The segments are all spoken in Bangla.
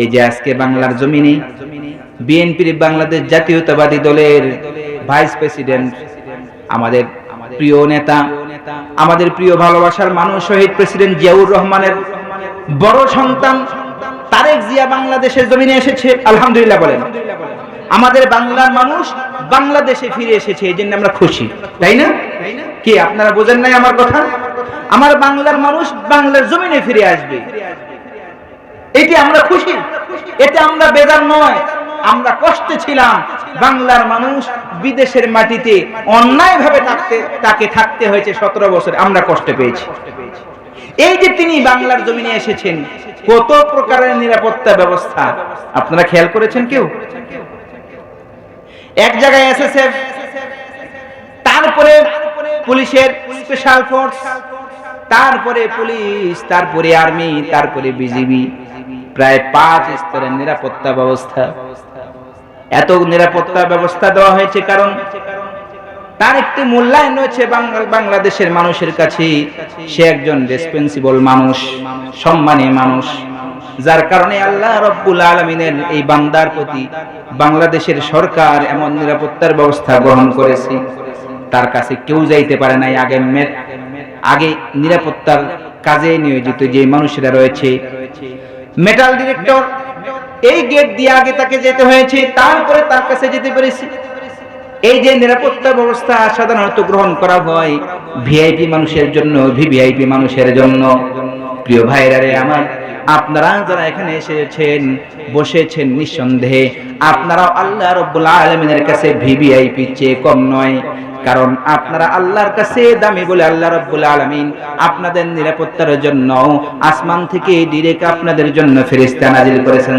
এই যে আজকে বাংলার জমিনে বিএনপির বাংলাদেশ জাতীয়তাবাদী দলের ভাইস প্রেসিডেন্ট, আমাদের প্রিয় নেতা, আমাদের প্রিয় ভালোবাসার মানুষ শহীদ প্রেসিডেন্ট জিয়াউর রহমানের বড় সন্তান তারেক জিয়া বাংলাদেশের জমিনে এসেছে, আলহামদুলিল্লাহ বলেন। আমাদের বাংলার মানুষ বাংলাদেশে ফিরে এসেছে, এই জন্য আমরা খুশি, তাই না? কি, আপনারা বোঝেন নাই আমার কথা? আমার বাংলার মানুষ বাংলার জমিনে ফিরে আসবে। এটি আমরা খুশি। এতে আমরা বেদার নয়। আমরা কষ্টে ছিলাম। বাংলার মানুষ বিদেশের মাটিতে অন্যায়ভাবে থাকতে, তাকে থাকতে হয়েছে সতেরো বছর। আমরা কষ্ট পেয়েছি। এই যে তিনি বাংলার জমিনে এসেছেন, কত প্রকারের নিরাপত্তা ব্যবস্থা? আপনারা খেয়াল করেছেন কেউ? এক জায়গায় এসএসএফ, তারপরে পুলিশের স্পেশাল ফোর্স তারপরে পুলিশ, তারপরে আর্মি তারপরে বিজিবি প্রায় পাঁচ স্তরের নিরাপত্তা ব্যবস্থা। এত নিরাপত্তা ব্যবস্থা দেওয়া হয়েছে কারণ তার একটি মূল্যায়ন রয়েছে বাংলা বাংলাদেশের মানুষের কাছে। সে একজন রেসপন্সিবল মানুষ, সম্মানী মানুষ, যার কারণে আল্লাহ রব্বুল আলমিনের এই বান্দার প্রতি বাংলাদেশের সরকার এমন নিরাপত্তার ব্যবস্থা গ্রহণ করেছে। তার কাছে কেউ যাইতে পারে নাই আগে আগে নিরাপত্তার কাজে নিয়োজিত যে মানুষেরা রয়েছে। মেটাল ডিরেক্টর এই গেট দিয়ে আগে তাকে যেতে হয়েছে, তারপরে তার কাছে যেতে পেরেছি। এই যে নিরাপত্তা ব্যবস্থা সাধারণত গ্রহণ করা হয় ভিআইপি মানুষের জন্য ভিভিআইপি মানুষের জন্য। প্রিয় ভাইরা রে আমার, আপনারা যারা এখানে এসেছেন, বসেছেন নিঃসন্দেহে, আপনারাও আল্লাহ রব্বুল আলমিনের কাছে ভিভিআইপি চেয়ে কম নয়। কারণ আপনারা আল্লাহর কাছে দামি বলে আল্লাহ রব্বুল আলমিন আপনাদের নিরাপত্তার জন্য আসমান থেকে ডিরেক্ট আপনাদের জন্য ফেরিস্তা নাজিল করেছেন।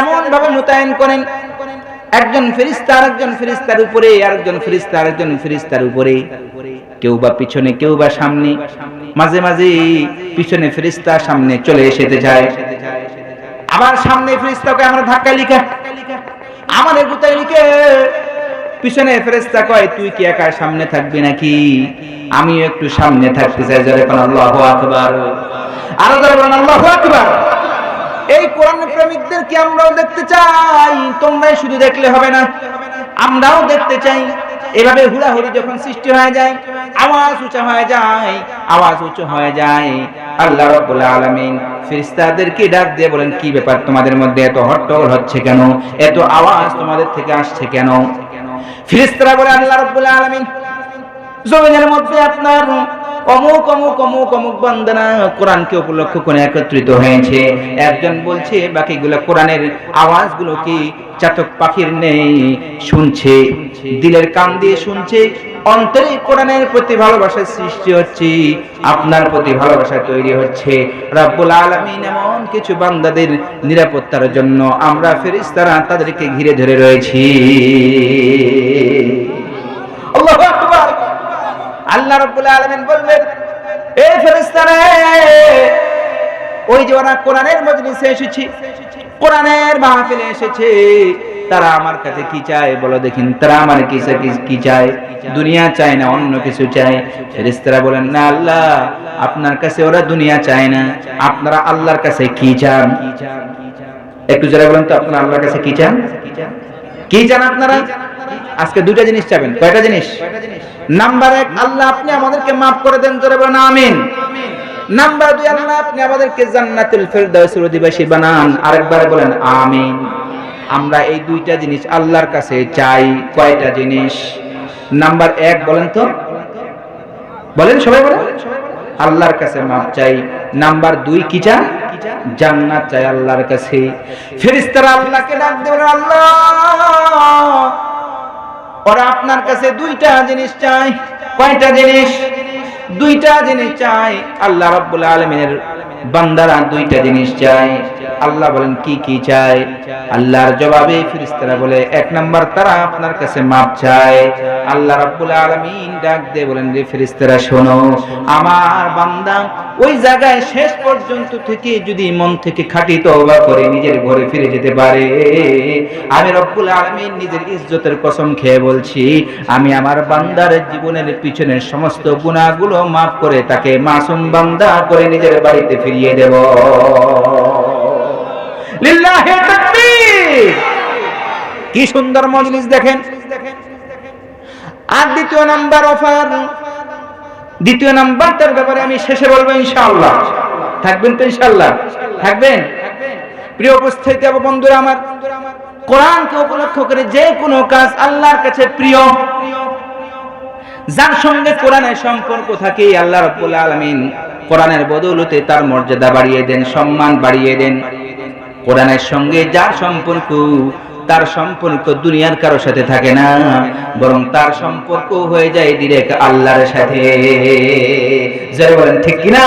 এমন ভাবে মোতায়েন করেন, একজন ফেরিস্তা আরেকজন উপরে আরেকজন উপরে। কেউ বা পিছনে, কেউ বা সামনে। মাঝে মাঝে পিছনে ফেরিস্তা সামনে চলে এসেতে যায়। আবার সামনে ফেরিস্তাকে আমরা ধাক্কা লিখা, আমাদের গুতাই লিখে, পিছনে ফেরেস্তা কয়, তুই কি একা সামনে থাকবি নাকি? আমিও একটু সামনে থাকতে চাই যারা এখন আল্লাহ আকবার। আরও বলেন, আল্লাহ আকবার। এই কোরআন প্রেমিকদেরকে আমরাও দেখতে চাই, তোমরাই শুধু দেখলে হবে না, আমরাও দেখতে চাই। এভাবে হুড়াহুড়ি যখন সৃষ্টি হয়ে যায়, আওয়াজ উঁচা হয়ে যায়, আওয়াজ উঁচু হয়ে যায়। আল্লাহ রাব্বুল আলামিন ফেরেশতাদেরকে ডাক দিয়ে বলেন, কি ব্যাপার তোমাদের মধ্যে এত হট্টগোল হচ্ছে কেন? এত আওয়াজ তোমাদের থেকে আসছে কেন? ফিরিস্তারা বলে, আল্লাহ রাব্বুল আলামিন, জমিনের মধ্যে আপনার অমুক অমুক অমুক অমুক বান্দানা কোরআনকে উপলক্ষ করে একত্রিত হয়েছে। একজন বলছে, বাকিগুলো কোরআনের আওয়াজগুলো কি চাতক পাখির নেই? শুনছে, দিলের কান দিয়ে শুনছে, অন্তরে কোরআনের প্রতি ভালোবাসার সৃষ্টি হচ্ছে, আপনার প্রতি ভালোবাসা তৈরি হচ্ছে। রব্বুল আলামিন এমন কিছু বান্দাদের নিরাপত্তার জন্য আমরা ফেরেশতারা তাদেরকে ঘিরে ধরে রয়েছি। আল্লাহ রাব্বুল আলামিন বলবেন, এই ফেরেশতারা, ওই যে ওরা কোরআনের মজলিসে এসেছে, কোরআনের মাহফিলে এসেছে, তারা আমার কাছে কি চায় বলো দেখিন তারা আমার কিসে কি- চায়? দুনিয়া চায় না, অন্য কিছু চায়? ফেরেশতারা বলেন, না আল্লাহ, আপনার কাছে ওরা দুনিয়া চায় না, আপনারা আল্লাহর কাছে কি চান? একটু যারা বলেন তো, আপনারা আল্লাহর কাছে কি চান? কি চান আপনারা? আজকে দুইটা জিনিস চাবেন। কয়টা জিনিস? নাম্বার এক, আল্লাহ আপনি আমাদেরকে মাফ করে দেন, জোরে বলেন, আমিন। নাম্বার দুই, আল্লাহ আপনি আমাদেরকে জান্নাতুল ফেরদাউসের অধিবাসী বানান। আরেকবার বলেন, আমিন। আমরা এই দুইটা জিনিস আল্লাহর কাছে চাই। কয়টা জিনিস? নাম্বার এক, বলেন তো। বলেন সবাই বলেন। আল্লাহর কাছে মাপ চাই। নাম্বার দুই, কি চান? জান্নাত চাই আল্লাহর কাছে। ফেরেশতারা আল্লাহকে ডাক দেবে আল্লাহ! ওরা আপনার কাছে দুইটা জিনিস চাই কয়টা জিনিস? দুইটা জিনিস চাই আল্লাহ রাব্বুল আলামিনের বান্দারা দুইটা জিনিস চাই আল্লাহ বলেন, কি কি চায় আল্লাহর জবাবে ফেরেশতারা বলে, এক নাম্বার তারা আপনার কাছে মাপ চায়। আল্লাহ রাব্বুল আলামিন ডাক দিয়ে বলেন, রে ফেরেশতারা, শোনো, আমার বান্দা ওই জায়গায় শেষ পর্যন্ত থেকে যদি মন থেকে খাঁটি তওবা করে নিজের ঘরে ফিরে যেতে পারে। আমি রব্বুল আলামিন নিজের ইজ্জতের কসম খেয়ে বলছি, আমি আমার বান্দার জীবনের পিছনের সমস্ত গুনাহগুলো মাফ করে তাকে মাসুম বান্দা করে নিজের বাড়িতে ফিরিয়ে দেব। কি সুন্দর মজলিস দেখেন। আর দ্বিতীয় নাম্বার অফার দ্বিতীয় নাম্বারটার ব্যাপারে আমি শেষে বলব ইনশাআল্লাহ। থাকবেন তো ইনশাআল্লাহ? থাকবেন? প্রিয় উপস্থিতি এবং বন্ধুরা আমার, কোরআনকে উপলক্ষ করে যে কোনো কাজ আল্লাহর কাছে প্রিয়। যার সঙ্গে কোরআনের সম্পর্ক থাকে, আল্লাহ রাব্বুল আলামিন কোরআনের বদৌলতে তার মর্যাদা বাড়িয়ে দেন, সম্মান বাড়িয়ে দেন। কোরআনের সঙ্গে যার সম্পর্ক, তার সম্পর্ক দুনিয়ার কারোর সাথে থাকে না, বরং তার সম্পর্ক হয়ে যায় ডিরেক্ট আল্লাহর সাথে। যারা বলেন, ঠিক কিনা?